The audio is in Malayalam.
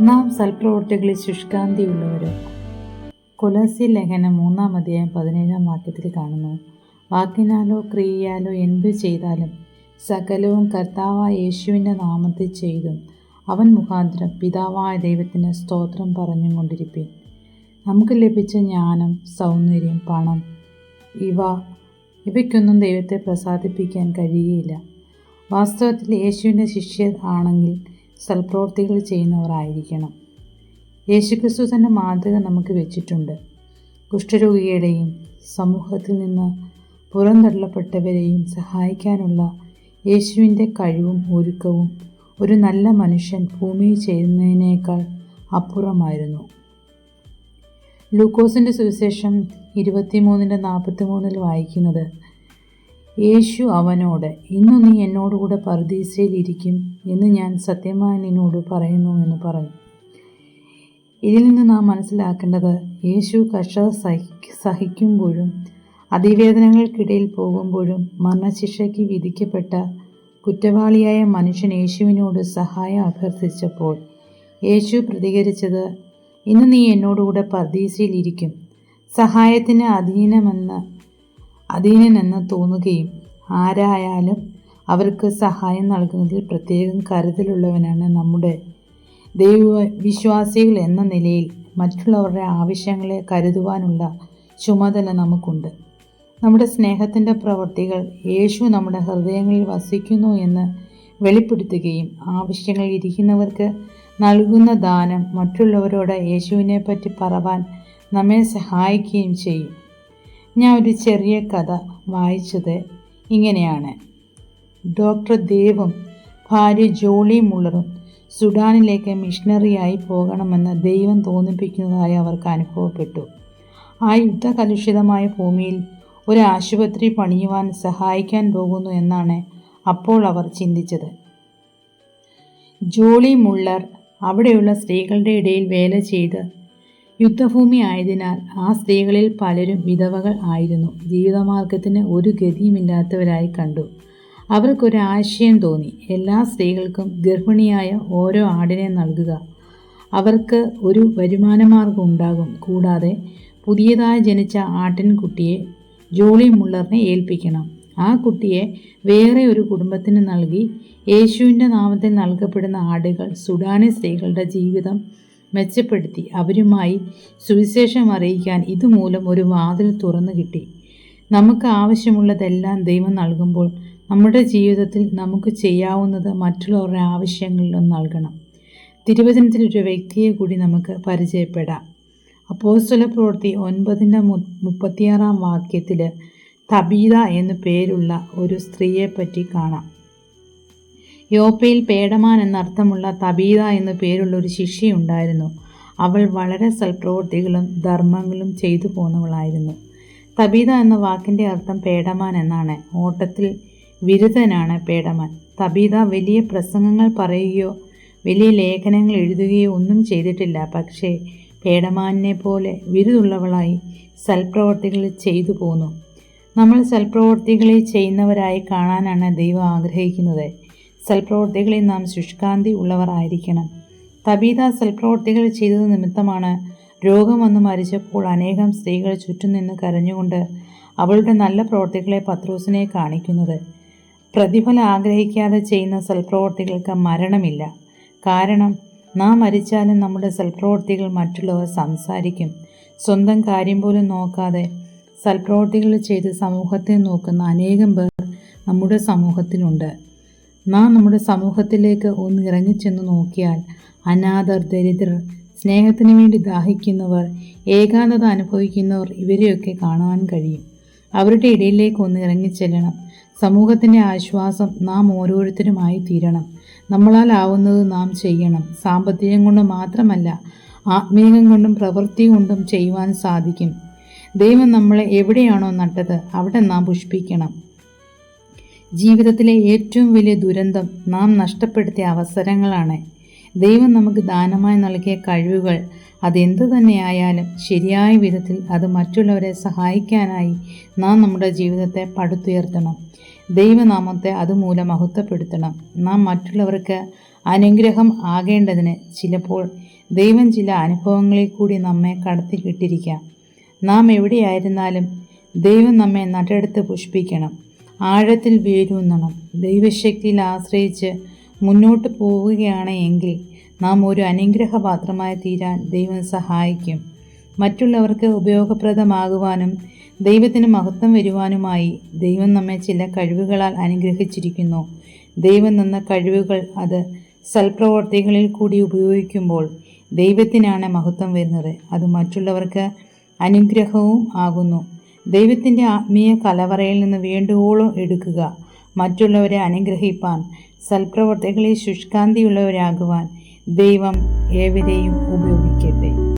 നാം സൽപ്രവർത്തികളിൽ ശുഷ്കാന്തിയുള്ളവരോ. കൊലസി ലേഖനം മൂന്നാം അധ്യായം പതിനേഴാം വാക്യത്തിൽ കാണുന്നു. വാക്കിനാലോ ക്രിയയാലോ എന്തു ചെയ്താലും സകലവും കർത്താവായ യേശുവിന്റെ നാമത്തിൽ ചെയ്തും അവൻ മുഖാന്തരം പിതാവായ ദൈവത്തിന് സ്തോത്രം പറഞ്ഞും കൊണ്ടിരിപ്പിൻ. നമുക്ക് ലഭിച്ച ജ്ഞാനം സൗന്ദര്യം പണം ഇവ ഇവയ്ക്കൊന്നും ദൈവത്തെ പ്രസാദിപ്പിക്കാൻ കഴിയുകയില്ല. വാസ്തവത്തിൽ യേശുവിന്റെ ശിഷ്യർ ആണെങ്കിൽ സൽപ്രവൃത്തികൾ ചെയ്യുന്നവരായിരിക്കണം. യേശുക്രിസ്തു തന്നെ മാതൃക നമുക്ക് വെച്ചിട്ടുണ്ട്. കുഷ്ഠരോഗികളെയും സമൂഹത്തിൽ നിന്ന് പുറന്തള്ളപ്പെട്ടവരെയും സഹായിക്കാനുള്ള യേശുവിന്റെ കഴിവും ഒരുക്കവും ഒരു നല്ല മനുഷ്യൻ ഭൂമിയിൽ ചെയ്യുന്നതിനേക്കാൾ അപ്പുറമായിരുന്നു. ലൂക്കോസിന്റെ സുവിശേഷം ഇരുപത്തിമൂന്നിന്റെ നാൽപ്പത്തി മൂന്നിൽ വായിക്കുന്നത് യേശു അവനോട് ഇന്നു നീ എന്നോടുകൂടെ പർദീസയിലിരിക്കും എന്ന് ഞാൻ സത്യമായി നിന്നോട് പറയുന്നു എന്ന് പറഞ്ഞു. ഇതിൽ നിന്ന് നാം മനസ്സിലാക്കേണ്ടത് യേശു കർഷക സഹി സഹിക്കുമ്പോഴും അതിവേദനകൾക്കിടയിൽ പോകുമ്പോഴും മരണശിക്ഷയ്ക്ക് വിധിക്കപ്പെട്ട കുറ്റവാളിയായ മനുഷ്യൻ യേശുവിനോട് സഹായം അഭ്യർത്ഥിച്ചപ്പോൾ യേശു പ്രതികരിച്ചത് ഇന്ന് നീ എന്നോടുകൂടെ പർദീസയിലിരിക്കും സഹായത്തിന് അധീനമെന്ന് അധീനനെന്ന് തോന്നുകയും ആരായാലും അവർക്ക് സഹായം നൽകുന്നതിൽ പ്രത്യേകം കരുതലുള്ളവനാണ് നമ്മുടെ ദൈവ വിശ്വാസികൾ എന്ന നിലയിൽ മറ്റുള്ളവരുടെ ആവശ്യങ്ങളെ കരുതുവാനുള്ള ചുമതല നമുക്കുണ്ട്. നമ്മുടെ സ്നേഹത്തിന്റെ പ്രവൃത്തികൾ യേശു നമ്മുടെ ഹൃദയങ്ങളിൽ വസിക്കുന്നു എന്ന് വെളിപ്പെടുത്തുകയും ആവശ്യങ്ങൾ ഇരിക്കുന്നവർക്ക് നൽകുന്ന ദാനം മറ്റുള്ളവരോട് യേശുവിനെ പറ്റി പറവാൻ നമ്മെ സഹായിക്കുകയും ചെയ്യും. ഞാൻ ഒരു ചെറിയ കഥ വായിച്ചത് ഇങ്ങനെയാണ്. ഡോക്ടർ ദേവും ഭാര്യ ജോളി മുള്ളറും സുഡാനിലേക്ക് മിഷണറിയായി പോകണമെന്ന് ദൈവം തോന്നിപ്പിക്കുന്നതായി അവർക്ക് അനുഭവപ്പെട്ടു. ആ യുദ്ധകലുഷിതമായ ഭൂമിയിൽ ഒരു ആശുപത്രി പണിയുവാൻ സഹായിക്കാൻ പോകുന്നു എന്നാണ് അപ്പോൾ അവർ ചിന്തിച്ചത്. ജോളി മുള്ളർ അവിടെയുള്ള സ്ത്രീകളുടെ ഇടയിൽ വേല ചെയ്ത് യുദ്ധഭൂമി ആയതിനാൽ ആ സ്ത്രീകളിൽ പലരും വിധവകൾ ആയിരുന്നു. ജീവിതമാർഗത്തിന് ഒരു ഗതിയുമില്ലാത്തവരായി കണ്ടു. അവർക്കൊരു ആശയം തോന്നി. എല്ലാ സ്ത്രീകൾക്കും ഗർഭിണിയായ ഓരോ ആടിനെ നൽകുക. അവർക്ക് ഒരു വരുമാനമാർഗം ഉണ്ടാകും. കൂടാതെ പുതിയതായി ജനിച്ച ആട്ടിൻകുട്ടിയെ ജോളി മുള്ളറിനെ ഏൽപ്പിക്കണം. ആ കുട്ടിയെ വേറെ ഒരു കുടുംബത്തിന് നൽകി യേശുവിന്റെ നാമത്തിൽ നൽകപ്പെടുന്ന ആടുകൾ സുഡാനി സ്ത്രീകളുടെ ജീവിതം മെച്ചപ്പെടുത്തി. അവരുമായി സുവിശേഷം അറിയിക്കാൻ ഇതുമൂലം ഒരു വാതിൽ തുറന്നു കിട്ടി. നമുക്ക് ആവശ്യമുള്ളതെല്ലാം ദൈവം നൽകുമ്പോൾ നമ്മുടെ ജീവിതത്തിൽ നമുക്ക് ചെയ്യാവുന്നത് മറ്റുള്ളവരുടെ ആവശ്യങ്ങളിലും നൽകണം. തിരുവചനത്തിൽ ഒരു വ്യക്തിയെ കൂടി നമുക്ക് പരിചയപ്പെടാം. അപ്പോസ്തല പ്രവൃത്തി ഒൻപതിന്റെ മു മുപ്പത്തിയാറാം വാക്യത്തിൽ തബീത എന്നു പേരുള്ള ഒരു സ്ത്രീയെപ്പറ്റി കാണാം. യോപ്പയിൽ പേടമാൻ എന്നർത്ഥമുള്ള തബീത എന്നു പേരുള്ള ഒരു ശിഷ്യയുണ്ടായിരുന്നു. അവൾ വളരെ സൽപ്രവൃത്തികളും ധർമ്മങ്ങളും ചെയ്തു പോന്നവളായിരുന്നു. തബീത എന്ന വാക്കിന്റെ അർത്ഥം പേടമാൻ എന്നാണ്. ഓട്ടത്തിൽ വിരുദ്ധനാണ് പേടമാൻ. തബീത വലിയ പ്രസംഗങ്ങൾ പറയുകയോ വലിയ ലേഖനങ്ങൾ എഴുതുകയോ ഒന്നും ചെയ്തിട്ടില്ല. പക്ഷേ പേടമാനിനെ പോലെ വിരുദുള്ളവളായി സൽപ്രവർത്തികൾ ചെയ്തു പോന്നു. നമ്മൾ സൽപ്രവർത്തികളെ ചെയ്യുന്നവരായി കാണാനാണ് ദൈവം ആഗ്രഹിക്കുന്നത്. സൽപ്രവർത്തികളിൽ നാം ശുഷ്കാന്തി ഉള്ളവർ ആയിരിക്കണം തബീത സൽപ്രവർത്തികൾ ചെയ്തത് നിമിത്തമാണ് രോഗം വന്ന് മരിച്ചപ്പോൾ അനേകം സ്ത്രീകൾ ചുറ്റും നിന്ന് കരഞ്ഞുകൊണ്ട് അവളുടെ നല്ല പ്രവൃത്തികളെ പത്രോസിനെ കാണിക്കുന്നത്. പ്രതിഫലം ആഗ്രഹിക്കാതെ ചെയ്യുന്ന സൽപ്രവൃത്തികൾക്ക് മരണമില്ല. കാരണം നാം മരിച്ചാലും നമ്മുടെ സൽപ്രവർത്തികൾ മറ്റുള്ളവർ സംസാരിക്കും. സ്വന്തം കാര്യം പോലും നോക്കാതെ സൽപ്രവൃത്തികൾ ചെയ്ത് സമൂഹത്തെ നോക്കുന്ന അനേകം പേർ നമ്മുടെ സമൂഹത്തിലുണ്ട്. നാം നമ്മുടെ സമൂഹത്തിലേക്ക് ഒന്ന് ഇറങ്ങിച്ചെന്ന് നോക്കിയാൽ അനാഥർ ദരിദ്രർ സ്നേഹത്തിന് വേണ്ടി ദാഹിക്കുന്നവർ ഏകാന്തത അനുഭവിക്കുന്നവർ ഇവരെയൊക്കെ കാണുവാൻ കഴിയും. അവരുടെ ഇടയിലേക്ക് ഒന്ന് ഇറങ്ങിച്ചെല്ലണം. സമൂഹത്തിന്റെ ആശ്വാസം നാം ഓരോരുത്തരുമായി തീരണം നമ്മളാൽ ആവുന്നത് നാം ചെയ്യണം. സാമ്പത്തികം കൊണ്ട് മാത്രമല്ല ആത്മീയം കൊണ്ടും പ്രവൃത്തി കൊണ്ടും ചെയ്യുവാൻ സാധിക്കും. ദൈവം നമ്മളെ എവിടെയാണോ നട്ടത് അവിടെ നാം പുഷ്പിക്കണം. ജീവിതത്തിലെ ഏറ്റവും വലിയ ദുരന്തം നാം നഷ്ടപ്പെടുത്തിയ അവസരങ്ങളാണ്. ദൈവം നമുക്ക് ദാനമായി നൽകിയ കഴിവുകൾ അതെന്തു തന്നെയായാലും ശരിയായ വിധത്തിൽ അത് മറ്റുള്ളവരെ സഹായിക്കാനായി നാം നമ്മുടെ ജീവിതത്തെ പടുത്തുയർത്തണം. ദൈവനാമത്തെ അതുമൂലം മഹത്വപ്പെടുത്തണം. നാം മറ്റുള്ളവർക്ക് അനുഗ്രഹം ആകേണ്ടതിന് ചിലപ്പോൾ ദൈവം ചില അനുഭവങ്ങളിൽ കൂടി നമ്മെ കടത്തിക്കിട്ടിരിക്കാം നാം എവിടെയായിരുന്നാലും ദൈവം നമ്മെ നട്ടെടുത്ത് പുഷ്പിക്കണം. ആഴത്തിൽ വേരൂന്നണം ദൈവശക്തിയിൽ ആശ്രയിച്ച് മുന്നോട്ട് പോവുകയാണ് എങ്കിൽ നാം ഒരു അനുഗ്രഹപാത്രമായി തീരാൻ ദൈവം സഹായിക്കും. മറ്റുള്ളവർക്ക് ഉപയോഗപ്രദമാകുവാനും ദൈവത്തിന് മഹത്വം വരുവാനുമായി ദൈവം നമ്മെ ചില കഴിവുകളാൽ അനുഗ്രഹിച്ചിരിക്കുന്നു. ദൈവം തന്ന കഴിവുകൾ അത് സൽപ്രവർത്തികളിൽ കൂടി ഉപയോഗിക്കുമ്പോൾ ദൈവത്തിനാണ് മഹത്വം വരുന്നത്. അത് മറ്റുള്ളവർക്ക് അനുഗ്രഹവും ആകുന്നു. ദൈവത്തിന്റെ ആത്മീയ കലവറയിൽ നിന്ന് വേണ്ടുവോളം എടുക്കുക. മറ്റുള്ളവരെ അനുഗ്രഹിപ്പാൻ സൽപ്രവർത്തികളിൽ ശുഷ്കാന്തിയുള്ളവരാകുവാൻ ദൈവം ഏവരെയും ഉപയോഗിക്കട്ടെ.